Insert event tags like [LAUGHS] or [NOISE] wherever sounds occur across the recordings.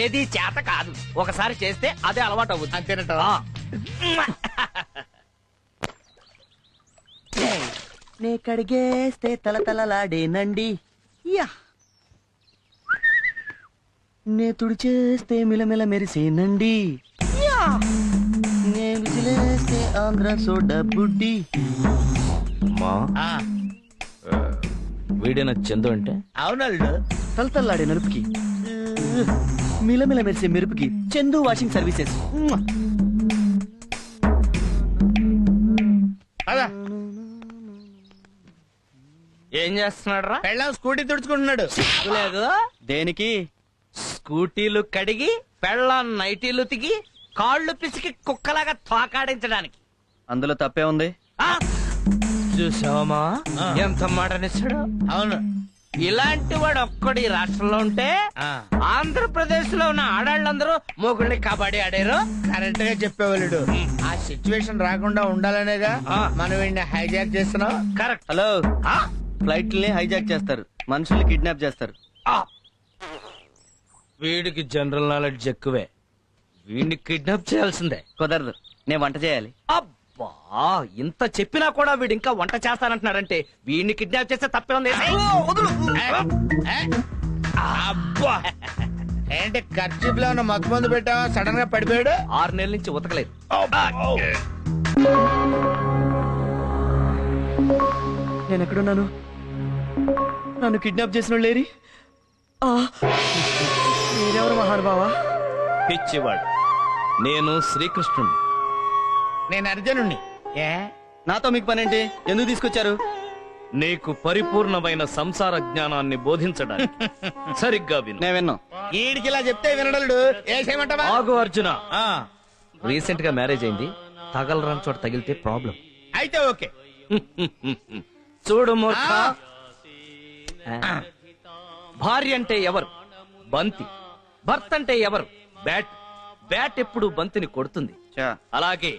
ఏది చేత కాదు. ఒకసారి చేస్తే అదే అలవాటు అవుతుంది. అంతేనట. నే కడిగేస్తే తలతలలాడేనండి. యా. నే తుడిచేస్తే మిలమిల మెరిసేనండి. యా. నే విజిలేస్తే ఆంధ్ర సోడా బుడ్డి. మా? ఆ, వీడిన చందు అంటే? అవునల్లుడు తలతల్లాడే నలుపుకి. మిలమిల మెరిసే మెరుపుకి చందు వాషింగ్ సర్వీసెస్. ఏం చేస్తున్నాడు రా పెళ్ళాం స్కూటీ తుడుచుకుంటున్నాడు. లేదు? దేనికి? స్కూటీలు కడిగి పెళ్ళ నైటీలు తిగి కాళ్ళు పిసికి కుక్కలాగా తోకాడించడానికి. అందులో తప్పే ఉంది. ఆ! చూసావమ్మా. ఎంత మాటనిస్తాడు అవును. ఇలాంటి వాడు ఒక్కడు ఈ రాష్ట్రంలో ఉంటే ఆ, ఆంధ్రప్రదేశ్లో ఉన్న ఆడాళ్ళందరూ మొగుళ్ళని కబడ్డీ ఆడారు. కరెక్ట్గా చెప్పేవాళ్ళుడు. ఆ సిచ్యువేషన్ రాకుండా ఉండాలనేగా ఆ. మనం వీడిని హైజాక్ చేస్తున్నాం. Correct hello. ఫ్లైట్లని హైజాక్ చేస్తారు. మనుషుల్ని కిడ్నాప్ చేస్తారు. వీడికి జనరల్ నాలెడ్జ్ ఎక్కువే. వీడిని కిడ్నాప్ చేయాల్సిందే. కుదరదు. నేను వంట చేయాలి. అబ్బా! ఇంత చెప్పినా కూడా వీడు ఇంకా వంట చేస్తానంటున్నాడంటే వీడిని కిడ్నాప్ చేస్తే తప్పే ఉంది ఏ, ఏ, అబ్బా! ఏంటి ఖర్చు లో ఉన్న మత్తు మందు పెట్టావా? సడన్గా పడిపోయాడు? ఆరు నెలల నుంచి ఉతకలేదు. నేను ఎక్కడున్నాను? నన్ను కిడ్నాప్ చేసిన లేరి? ఆ, మీరెవరు మహానుభావా? పిచ్చివాడు. నేను శ్రీకృష్ణుడు నేను అర్జునుణ్ణి. ఏ? నాతో మీకు పనేంటి? ఎందుకు తీసుకొచ్చారు? నీకు పరిపూర్ణమైన సంసార జ్ఞానాన్ని బోధించడానికి. [LAUGHS] సరిగ్గా విను. నేను విన్నా. ఈడికి ఇలా చెప్తే వినడలుడు. ఏ చేయమంటావా? ఆగు అర్జున. ఆ, రీసెంట్గా మ్యారేజ్ అయింది. తగలరాని చోట తగిలితే ప్రాబ్లం. అయితే ఓకే. [LAUGHS] చూడు మూర్ఖ. ఆ. భార్య అంటే ఎవరు? బంతి. భర్త అంటే ఎవరు? బ్యాట్. బ్యాట్ ఎప్పుడు బంతిని కొడుతుంది. అలాగే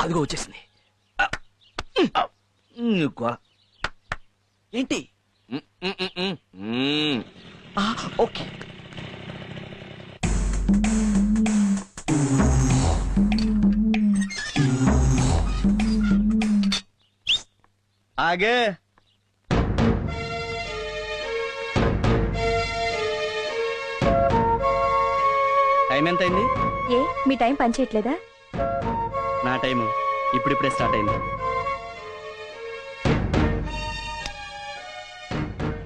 అదిగో వచ్చేసింది. నీకు ఏంటి? మ్మ్, మ్మ్, మ్మ్, మ్మ్. ఆ, ఓకే. ఆగే. టైం ఎంత అయింది ఏ మీ టైం పనిచేయట్లేదా నా టైము ఇప్పుడిప్పుడే స్టార్ట్ అయింది.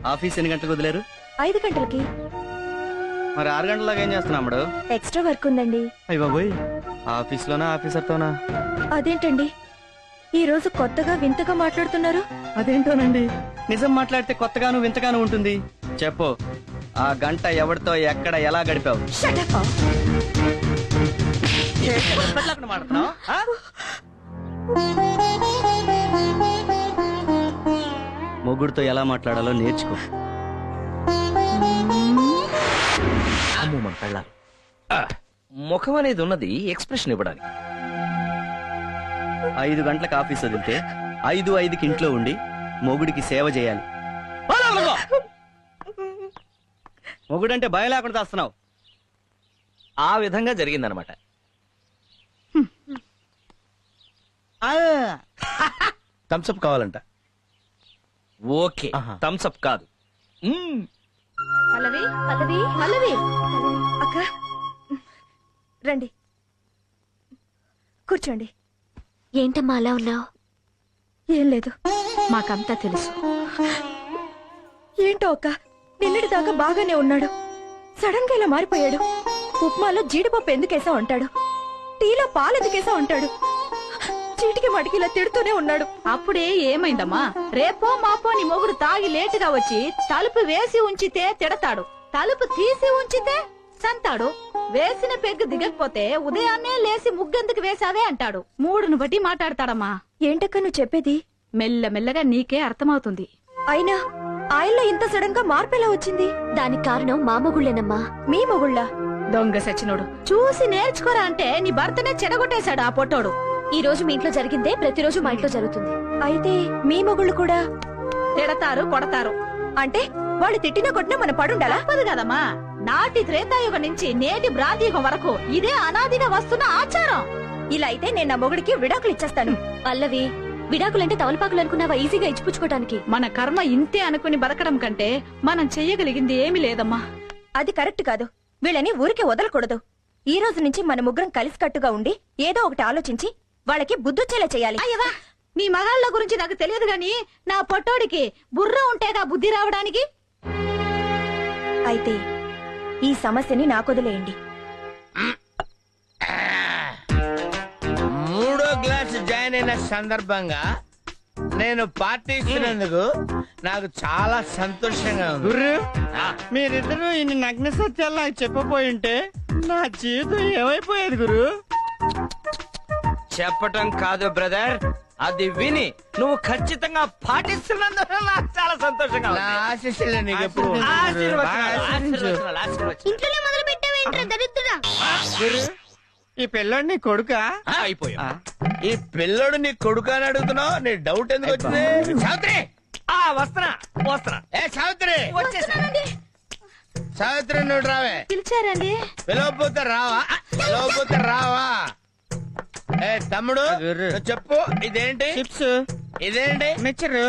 ఆఫీస్ ఎన్ని గంటలకు వదిలేరు? ఐదు గంటలకి. మరి ఆరు గంటలాగా ఏం చేస్తున్నాడు ఎక్స్ట్రా వర్క్ ఉందండి. అయ్య బాబోయ్ ఆఫీస్లోనా ఆఫీసర్తోనా? అదేంటండి? ఈ రోజు కొత్తగా వింతగా మాట్లాడుతున్నారు. అదేంటోనండి? నిజం మాట్లాడితే కొత్తగాను వింతగాను ఉంటుంది. చెప్పు ఆ గంట ఎవరితో ఎక్కడ ఎలా గడిపావు? Shut up. మొగుడుతో ఎలా మాట్లాడాలో నేర్చుకో. అమ్మో మన పెళ్ళాలి ఆ, ముఖం అనేది ఉన్నది ఎక్స్ప్రెషన్ ఇవ్వడానికి. ఐదు గంటలకు ఆఫీస్ వదిలితే ఐదు ఐదుకి ఇంట్లో ఉండి మొగుడికి సేవ చేయాలి. మొగుడంటే భయం లేకుండా చేస్తున్నావు ఆ విధంగా జరిగిందనమాట. థమ్స్అప్ కావాలంట. ఓకే ఆహా. థమ్స్అప్ కాదు. మ్మ్. పల్లవి పల్లవి పల్లవి. అక్క రండి. కూర్చోండి. ఏంటమ్మా అలా ఉన్నావు? ఏం లేదు. మాకంతా తెలుసు. ఏంటో అక్క నిన్నటి దాకా బాగానే ఉన్నాడు. సడన్గా ఇలా మారిపోయాడు. ఉప్మాలో జీడిపప్పు ఎందుకేసా ఉంటాడు టీలో పాలు ఎందుకేసా ఉంటాడు చీటికి మటికి ఇలా తిడుతూనే ఉన్నాడు. అప్పుడే ఏమైందమ్మా? రేపో మాపో నీ మొగుడు తాగి లేటుగా వచ్చి తలుపు వేసి ఉంచితే తిడతాడు. తలుపు తీసి ఉంచితే సంతాడు వేసిన పెగ్గు దిగకపోతే ఉదయాన్నే లేసి ముగ్గెందుకు వేసావే అంటాడు. మూడును బట్టి మాట్లాడతాడమ్మా. ఏంటక్క నువ్వు చెప్పేది? మెల్ల మెల్లగా నీకే అర్థమవుతుంది. అయినా ఆయనలో ఇంత సడన్గా మార్పు ఎలా వచ్చింది? దానికి కారణం మా మొగుళ్ళేనమ్మా. మీ మొగుళ్ళ? దొంగ సచ్చినోడు. చూసి నేర్చుకోరా అంటే నీ భర్తనే చెడగొట్టేశాడు ఆ పొట్టోడు. ఈ రోజు మీ ఇంట్లో జరిగిందే ప్రతిరోజు మా ఇంట్లో జరుగుతుంది. అయితే మీ మొగుళ్ళు కూడా? తిడతారు కొడతారు. అంటే వాళ్ళు తిట్టినా కొట్టినా మన పడుండాలా? తప్పదు కదమ్మా. నాటి త్రేతాయుగం నుంచి నేటి బ్రాంతియుగం వరకు ఇదే అనాదిగా వస్తున్న ఆచారం. ఇలా అయితే నేను నా మొగుడికి విడాకులు ఇచ్చేస్తాను. పల్లవి విడాకులంటే తవలపాకులు అనుకున్నావా ఈజీగా ఇచ్చిపుచ్చుకోవడానికి మన కర్మ ఇంతే అనుకుని బతకడం కంటే మనం చెయ్యగలిగింది ఏమీ లేదమ్మా. అది కరెక్ట్ కాదు. వీళ్ళని ఊరికే వదలకూడదు. ఈ రోజు నుంచి మన ముగ్గురం కలిసికట్టుగా ఉండి ఏదో ఒకటి ఆలోచించి వాళ్ళకి బుద్ధొచ్చేలా చేయాలి. అయ్యవా నీ మగాళ్ళ గురించి నాకు తెలియదు గాని నా పొట్టోడికి బుర్ర ఉంటేగా బుద్ధి రావడానికి? అయితే ఈ సమస్యని నాకొదిలేయండి మూడో క్లాస్ జాయిన్ అయిన సందర్భంగా నేను పార్టీ ఇచ్చినందుకు నాకు చాలా సంతోషంగా ఉంది. గుర్రు మీరిద్దరూ ఇన్ని నగ్న సత్యాలు నాకు చెప్పబోయి ఉంటే నా జీవితం ఏమైపోయేది గురు చెప్పటం కాదు బ్రదర్. అది విని నువ్వు ఖచ్చితంగా పాటిస్తున్నందుకు నాకు చాలా సంతోషంగా నా ఉంది. ఆశీస్సులు నీకు ఎప్పుడు ఆశీర్వచనాలు, ఆశీర్వచనాలు, ఆశీర్వచనాలు. గురు ఈ పిల్లోడి కొడుకా? ఆ, అయిపోయాం ఈ పిల్లడు నీ కొడుకు అని అడుగుతున్నావు? నీ డౌట్ ఎందుకు వచ్చింది? సావిత్రి! ఆ వస్తున్నా వస్తున్నా. ఏ సావిత్రి! సావిత్రి నువ్వు రావే. పిలిచారండి. పిలవపోతే రావా? పిలవపోతే రావా? తమ్ముడు గుర్రు. చెప్పు ఇదేంటి? చిప్స్. ఇదేంటి? మిక్చరు.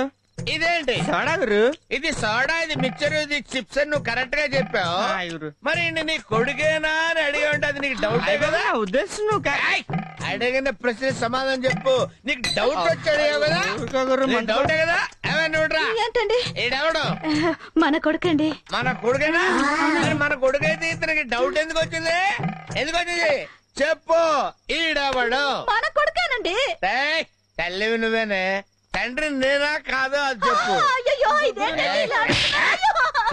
ఇదేంటి? సోడా గురు ఇది సోడా ఇది మిక్చర్ ఇది చిప్స్ అని నువ్వు కరెక్ట్గా చెప్పావు. ఆ. మరి ఈయన నీ కొడుకేనా అని అడిగి ఉంటే అది నీకు డౌట్ కదా? ఉద్దేశం నువ్వు కా- ఏయ్! అడిగిన ప్రశ్న సమాధానం చెప్పు. నీకు డౌట్ వచ్చి అడిగావు కదా? ఊరుకో గురు, నీకు మంట- డౌటే కదా? ఏమైనా నువ్వురా ఏంటండి? ఈడెవడు? [LAUGHS] మన కొడుకండి. మన కొడుకేనా? మరి మన కొడుకైతే ఇతనికి డౌట్ ఎందుకు వచ్చింది? ఎందుకు వచ్చింది? చెప్పు. ఈడెవడు? మన కొడుకేనండి. ఏయ్! తల్లివి నువ్వేనే. తండ్రి నేనా కాదు అది చెప్పు. అయ్యో ఇదేంటండి ఇలా అంటున్నారు?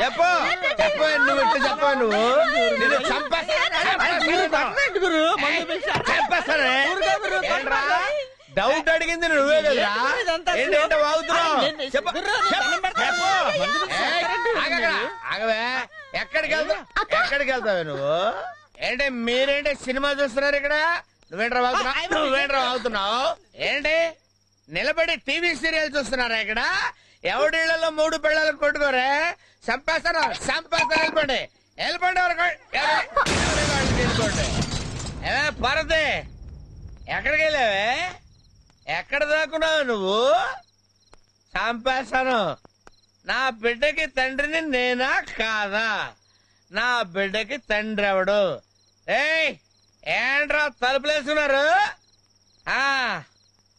చెప్పు. చెప్పు నువ్వు ఇట్లా చెప్పు నువ్వు. నిన్ను చంపేస్తాను ఏంట్రా? డౌట్ అడిగింది నువ్వే కదరా? వాగుతున్నావు? చెప్పు. చెప్పు. ఏయ్, ఆగక్కడ. ఆగవే. ఎక్కడికి వెళ్తావు? ఎక్కడికి వెళ్తావే నువ్వు? ఏంటి మీరేంటి సినిమా చూస్తున్నారు ఇక్కడ? నువ్వేంట్రా వాగుతున్నావు? నువ్వేంట్రా వాగుతున్నావు? ఏంటి? నిలబడి టీవీ సీరియల్ చూస్తున్నారా ఇక్కడ? ఎవడిళ్ళలో మూడు పిల్లలు కొట్టుకోరే? చంపేస్తారా? చంపేస్తారా? వెళ్ళిపోండి. వెళ్ళిపోండి ఎవరికి ఎవరి- ఎవరి వాళ్ళు తీసుకోండి ఏమే పరదే ఎక్కడికి వెళ్ళావే? ఎక్కడ దాక్కున్నావు నువ్వు? చంపేస్తాను. నా బిడ్డకి తండ్రిని నేనా? కాదా. నా బిడ్డకి తండ్రి ఎవడు? ఏంట్రా తలుపులేసుకున్నారు ఆ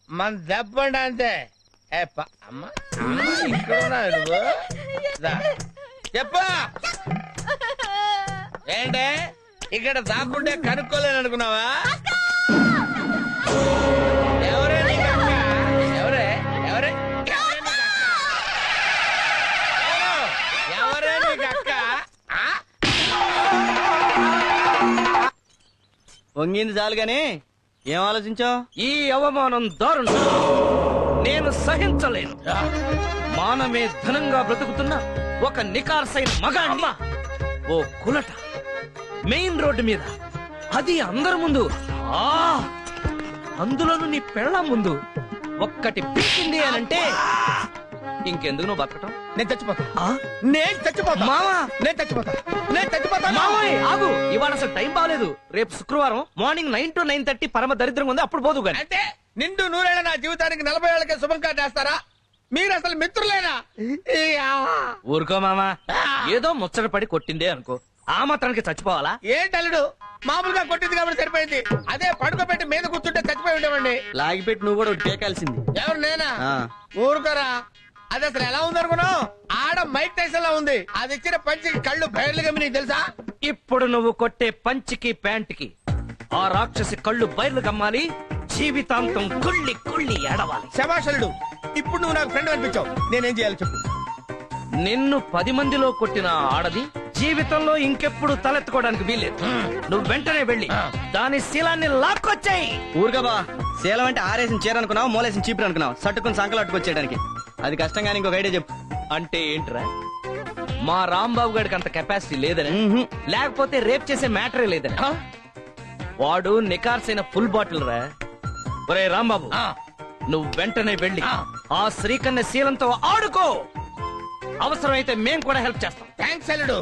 మన దెబ్బండి అంతే. అమ్మ ఇక్కడ నువ్వు. చెప్పు. ఏంటే ఇక్కడ దాక్కుంటే కనుక్కోలేను అనుకున్నావా వంగింది చాలు గాని. ఏం ఆలోచించావు? ఈ అవమానం దారుణం. నేను సహించలేను. మానమే ధనంగా బ్రతుకుతున్న ఒక నికార్సైన మగాణ్ణి. ఓ కులట. మెయిన్ రోడ్డు మీద. అది అందరి ముందు. ఆ! అందులోను నీ పెళ్ళ ముందు. ఒక్కటి పీకింది అనంటే ఇంకెందుకు నువ్వు బతకటం? నేను చచ్చిపోతా. ఆ? నేను చచ్చిపోతా. మావా! నేను చచ్చిపోతా. నేను చచ్చిపోతా. మావయ్య ఆగు. ఇవాళ అసలు టైం బాగాలేదు రేపు శుక్రవారం morning nine to nine thirty పరమ దరిద్రంగా ఉంది. అప్పుడు పోదు గాని అంటే నిండు నూరేళ్ళ నా జీవితానికి నలభై ఏళ్ళకే శుభం కార్డు వేస్తారా మీరు అసలు మిత్రులేనా. ఊరుకో మామా. ఏదో ముచ్చట పడి కొట్టిందే అనుకో. ఆ మాత్రానికి చచ్చిపోవాలా? ఏంటి అల్లుడు మామూలుగా కొట్టింది కాబట్టి సరిపోయింది. అదే పడుకోబెట్టి మీద కూర్చుంటే చచ్చిపోయి ఉండేవండి లాగిపెట్టి నువ్వు కూడా టేకాల్సింది ఎవరు నేనా. ఊరుకోరా. అది అసలు ఎలా ఉంది అనుకున్నావు? ఆడ మైక్ టైసన్ లా ఉంది. అది ఇచ్చిన పంచికి కళ్ళు బయర్లు గమ్మి నీకు తెలుసా? ఇప్పుడు నువ్వు కొట్టే పంచికి ప్యాంట్కి ఆ రాక్షసి కళ్ళు బయర్లు గమ్మాలి జీవితాంతం కుళ్ళి కుళ్ళి ఏడవాలి. శభాషలుడు ఇప్పుడు నువ్వు నాకు ఫ్రెండ్ అనిపించావు. నేనేం చేయాలి చెప్పు. నిన్ను పది మందిలో కొట్టిన ఆడది జీవితంలో ఇంకెప్పుడు తలెత్తుకోవడానికి వీల్లేదు. నువ్వు వెంటనే వెళ్ళి దాని శీలాన్ని లాక్కొచ్చాయి. ఊరుగా బా శీలం అంటే ఆరేసిన చీర అనుకున్నావు మూలేసిన చీపురు అనుకున్నావు? సట్టుకుని సంకలు అట్టుకొచ్చేయడానికి అది కష్టంగా ఇంకొక ఐడియా చెప్పు అంటే ఏంట్రా మా రాంబాబు గారికి అంత కెపాసిటీ లేదని. లేకపోతే రేప్ చేసే మ్యాటరే లేదని వాడు నికార్సైన ఫుల్ బాటిల్ రా ఒరే రాంబాబు నువ్వు వెంటనే వెళ్ళి ఆ శ్రీకన్య శీలంతో ఆడుకో అవసరమైతే మేం కూడా హెల్ప్ చేస్తాం థ్యాంక్స్ అల్లుడు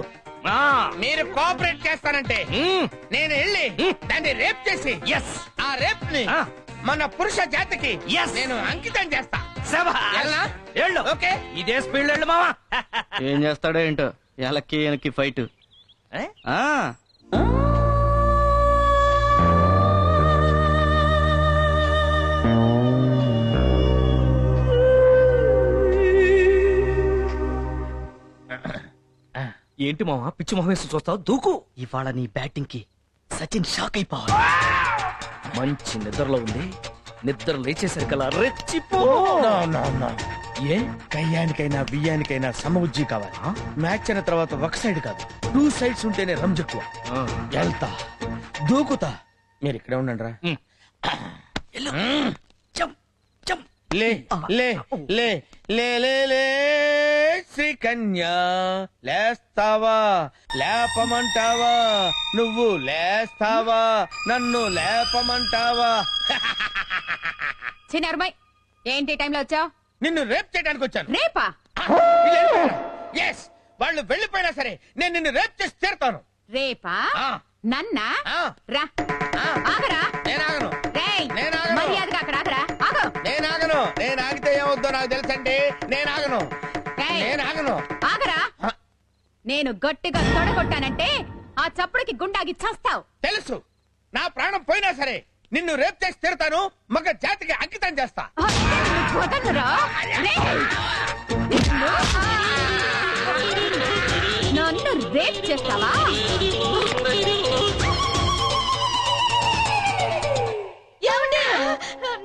ఆ, మీరు కోఆపరేట్ చేస్తానంటే. నేను వెళ్ళి. దాన్ని రేప్ చేసి Yes. ఆ రేప్ని. మన పురుష జాతికి Yes. నేను అంకితం చేస్తా? వెళ్ళు. ఓకే. ఇదే స్పీడ్ వెళ్ళు మావా. ఏం చేస్తాడో ఏంటో? ఎలక్కి వెనక్కి ఫైట్ ఏ? ఆ. ఏంటి మావా? పిచ్చి మొహం వేసి చూస్తావు? దూకు. ఇవాళ నీ బ్యాటింగ్కి సచిన్ షాక్ అయిపోవాలి. మంచి నిద్రలో ఉంది. నిద్ర లేచేసరికల్లా రెచ్చిపో. ఏ? కయ్యానికైనా బియ్యానికైనా సమబుజ్జి కావాలి. మ్యాచ్ అయిన తర్వాత ఒక సైడ్ కాదు. టూ సైడ్స్ ఉంటేనే రంజక్కువ వెళ్తా. దూకుతా. మీరు ఇక్కడే ఉండండి రా. లే లే లే లే లే లే శ్రీకన్యా. లేస్తావా? లేపమంటావా? నువ్వు లేస్తావా? నన్ను లేపమంటావా? [LAUGHS] ఏంటి టైంలో వచ్చావు? నిన్ను రేప్ చేయడానికి వచ్చాను. రేపా? ఎస్ వాళ్ళు వెళ్ళిపోయినా సరే నేను నిన్ను రేప్ చేసి తీరుతాను. రేపా. నన్నా. రా. ఆగరా? నేను. మర్యాదగా అక్కడ ఆగరా? ఆగు. ఆగితే ఏమవుద్దో నాకు తెలుసండి. నేను ఆగను. రేయ్, నేను ఆగను. ఆగరా. నేను గట్టిగా తొడగొట్టానంటే ఆ చప్పుడుకి గుండాగి చస్తావు. తెలుసు. నా ప్రాణం పోయినా సరే నిన్ను రేప్ చేసి తీరుతాను. మగ జాతికి అంకితం చేస్తా. వదలరా. నిన్ను- నన్ను రేప్ చేస్తావా? ఏమండి?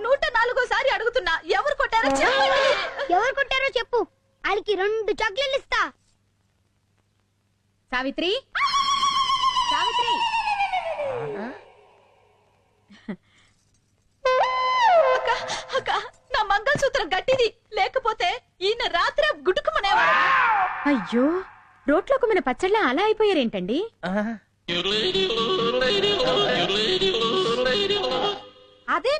నూట నాలుగోసారి అడుగుతున్నా. ఎవరు కొట్టారో చెప్పండి ఎవరు కొట్టారో చెప్పు. వాళ్ళకి రెండు చాక్లెట్లు ఇస్తా. సావిత్రి? సావిత్రి? అక్క, అక్క, మంగళసూత్రం గట్టిది. లేకపోతే ఈయన రాత్రి గుటుకుమనేవా అయ్యో రోట్లో కుమ్మిన పచ్చళ్ళ అలా అయిపోయారేంటండి? అదే